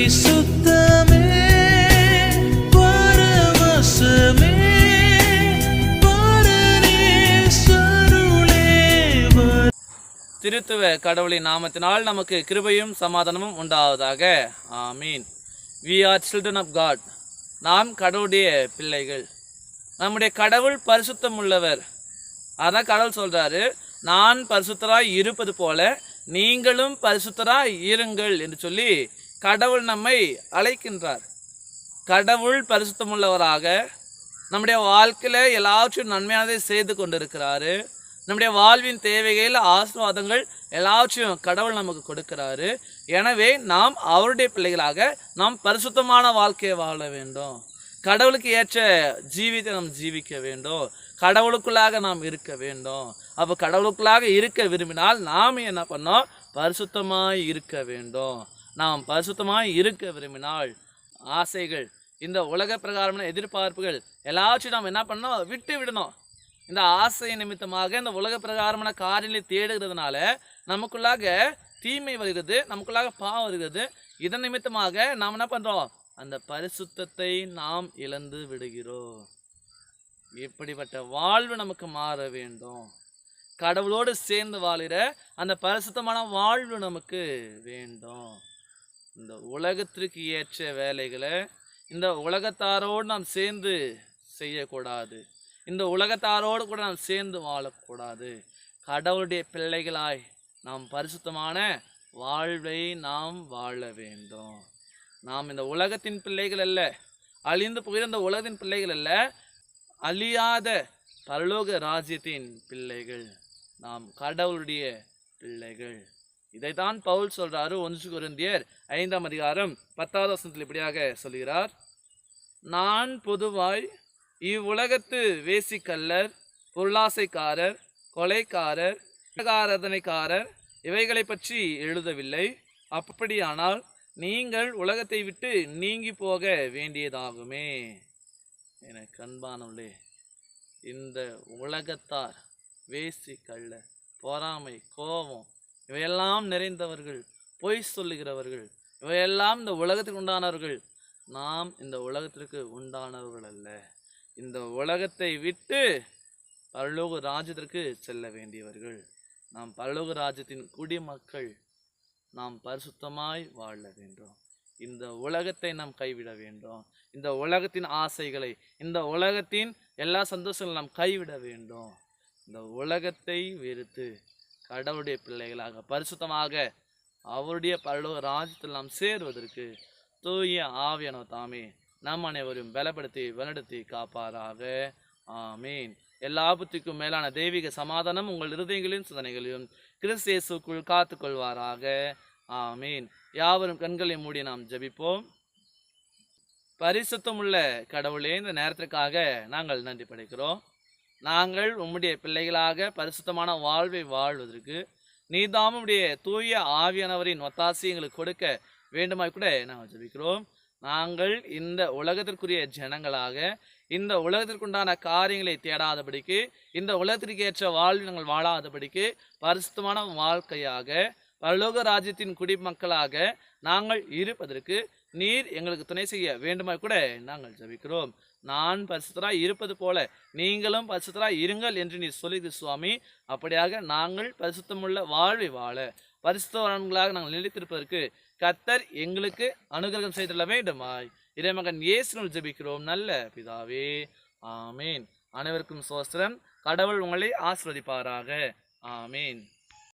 பரிசுத்தமே பரவசமே திருத்துவ கடவுளின் நாமத்தினால் நமக்கு கிருபையும் சமாதானமும் உண்டாவதாக. ஆமீன். We are children of God நாம் கடவுளுடைய பிள்ளைகள். நம்முடைய கடவுள் பரிசுத்தம் உள்ளவர். அதான் கடவுள் சொல்றாரு நான் பரிசுத்தராய் இருப்பது போல நீங்களும் பரிசுத்தராய் இருங்கள் என்று சொல்லி கடவுள் நம்மை அழைக்கின்றார். கடவுள் பரிசுத்தமுள்ளவராக நம்முடைய வாழ்க்கையில் எல்லாவற்றையும் நன்மையானதை செய்து கொண்டிருக்கிறாரு. நம்முடைய வாழ்வின் தேவைகளில் ஆசீர்வாதங்கள் எல்லாவற்றையும் கடவுள் நமக்கு கொடுக்கிறாரு. எனவே நாம் அவருடைய பிள்ளைகளாக நாம் பரிசுத்தமான வாழ்க்கையை வாழ வேண்டும். கடவுளுக்கு ஏற்ற ஜீவித்தை நாம் ஜீவிக்க வேண்டும். கடவுளுக்குள்ளாக நாம் இருக்க வேண்டும். அப்போ கடவுளுக்குள்ளாக இருக்க விரும்பினால் நாம் என்ன பண்ணோம்? பரிசுத்தமாக இருக்க வேண்டும். நாம் பரிசுத்தமாய் இருக்க விரும்பினால் ஆசைகள் இந்த உலக பிரகாரமான எதிர்பார்ப்புகள் எல்லாத்தையும் நாம் என்ன பண்ணோம் விட்டு விடணும். இந்த ஆசை நிமித்தமாக இந்த உலக பிரகாரமான காரியங்களை தேடுகிறதுனால நமக்குள்ளாக தீமை வருகிறது நமக்குள்ளாக பாவம் வருகிறது. இதன் நிமித்தமாக நாம் என்ன பண்ணுறோம் அந்த பரிசுத்தத்தை நாம் இழந்து விடுகிறோம். இப்படிப்பட்ட வாழ்வு நமக்கு மாற வேண்டும். கடவுளோடு சேர்ந்து வாழுகிற அந்த பரிசுத்தமான வாழ்வு நமக்கு வேண்டும். இந்த உலகத்திற்கு ஏற்ற வேலைகளை இந்த உலகத்தாரோடு நாம் சேர்ந்து செய்யக்கூடாது. இந்த உலகத்தாரோடு கூட நாம் சேர்ந்து வாழக்கூடாது. கடவுளுடைய பிள்ளைகளாய் நாம் பரிசுத்தமான வாழ்வை நாம் வாழ வேண்டும். நாம் இந்த உலகத்தின் பிள்ளைகள் அல்ல அழிந்து போகிற இந்த உலகத்தின் பிள்ளைகள் அல்ல அழியாத பரலோக ராஜ்யத்தின் பிள்ளைகள். நாம் கடவுளுடைய பிள்ளைகள். இதைத்தான் பவுல் சொல்றாரு ஒன்று குருந்தியர் ஐந்தாம் அதிகாரம் பத்தாவது வசனத்தில் இப்படியாக சொல்கிறார். நான் பொதுவாய் இவ்வுலகத்து வேசிக்கல்லர் பொருளாசைக்காரர் கொலைக்காரர் விகாரதனைக்காரர் இவைகளை பற்றி எழுதவில்லை. அப்படியானால் நீங்கள் உலகத்தை விட்டு நீங்கி போக வேண்டியதாகுமே. எனக்கு அன்பானவளே இந்த உலகத்தார் வேசி கள்ள பொறாமை கோபம் இவையெல்லாம் நிறைந்தவர்கள் பொய் சொல்லுகிறவர்கள். இவையெல்லாம் இந்த உலகத்துக்கு உண்டானவர்கள். நாம் இந்த உலகத்திற்கு உண்டானவர்கள் அல்ல. இந்த உலகத்தை விட்டு பரலோக ராஜ்யத்திற்கு செல்ல வேண்டியவர்கள். நாம் பரலோக ராஜ்யத்தின் குடிமக்கள். நாம் பரிசுத்தமாய் வாழ வேண்டும். இந்த உலகத்தை நாம் கைவிட வேண்டும். இந்த உலகத்தின் ஆசைகளை இந்த உலகத்தின் எல்லா சந்தோஷங்களும் நாம் கைவிட வேண்டும். இந்த உலகத்தை வெறுத்து கடவுளுடைய பிள்ளைகளாக பரிசுத்தமாக அவருடைய பரலோக ராஜ்யத்தில் நாம் சேருவதற்கு தூய ஆவியனோ தாமே நம் அனைவரும் பலப்படுத்தி வழிநடத்தி காப்பாராக. ஆமீன். எல்லா புத்திக்கும் மேலான தெய்வீக சமாதானம் உங்கள் இருதயங்களையும் சிந்தனைகளையும் கிறிஸ்தேசுக்குள் காத்துக்கொள்வாராக. ஆமீன். யாவரும் கண்களை மூடி நாம் ஜெபிப்போம். பரிசுத்தமுள்ள கடவுளே இந்த நேரத்திற்காக நாங்கள் நன்றி படைக்கிறோம். நாங்கள் உம்முடைய பிள்ளைகளாக பரிசுத்தமான வாழ்வை வாழ்வதற்கு நீதாமுடைய தூய ஆவியானவரின் ஒத்தாசி எங்களுக்கு கொடுக்க வேண்டுமாய் கூட நாங்கள் ஜபிக்கிறோம். நாங்கள் இந்த உலகத்திற்குரிய ஜனங்களாக இந்த உலகத்திற்குண்டான காரியங்களை தேடாதபடிக்கு இந்த உலகத்திற்கு ஏற்ற நாங்கள் வாழாதபடிக்கு பரிசுத்தமான வாழ்க்கையாக பரலோக ராஜ்யத்தின் குடிமக்களாக நாங்கள் இருப்பதற்கு நீர் எங்களுக்கு துணை செய்ய வேண்டுமா கூட நாங்கள் ஜெபிக்கிறோம். நான் பரிசுத்தராய் இருப்பது போல நீங்களும் பரிசுத்தராய் இருங்கள் என்று நீர் சொல்லுது சுவாமி. அப்படியாக நாங்கள் பரிசுத்தமுள்ள வாழ்வை வாழ பரிசுத்தவான்களாக நாங்கள் நிலைத்திருப்பதற்கு கத்தர் எங்களுக்கு அனுகிரகம் செய்துள்ள வேண்டுமாய். இறைமகன் இயேசுனுள் ஜபிக்கிறோம். நல்ல பிதாவே ஆமீன். அனைவருக்கும் சோஸ்திரம். கடவுள் உங்களை ஆசிர்வதிப்பாராக. ஆமீன்.